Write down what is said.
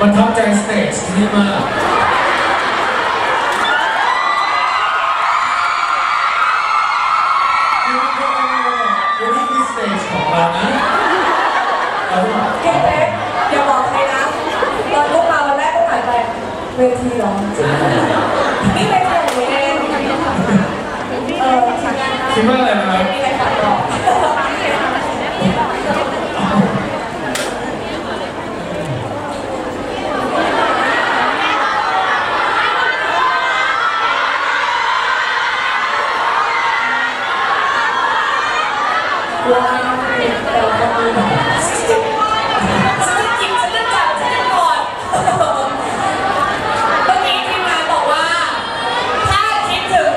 ประทับใจสเตจที่นี่มากวันนี้คือสเตจของเรานะเราต้องเก๊กอย่าบอกใครนะตอนพวกมาวันแรกก็หายไปเวทีเหรอนี่เป็นของหนูเองเออคิดว่าอะไรนะครับ คนมีแบบฉันจะกิดเมื่อกี้ทีมงานบอกว่าถ้าคิดถึง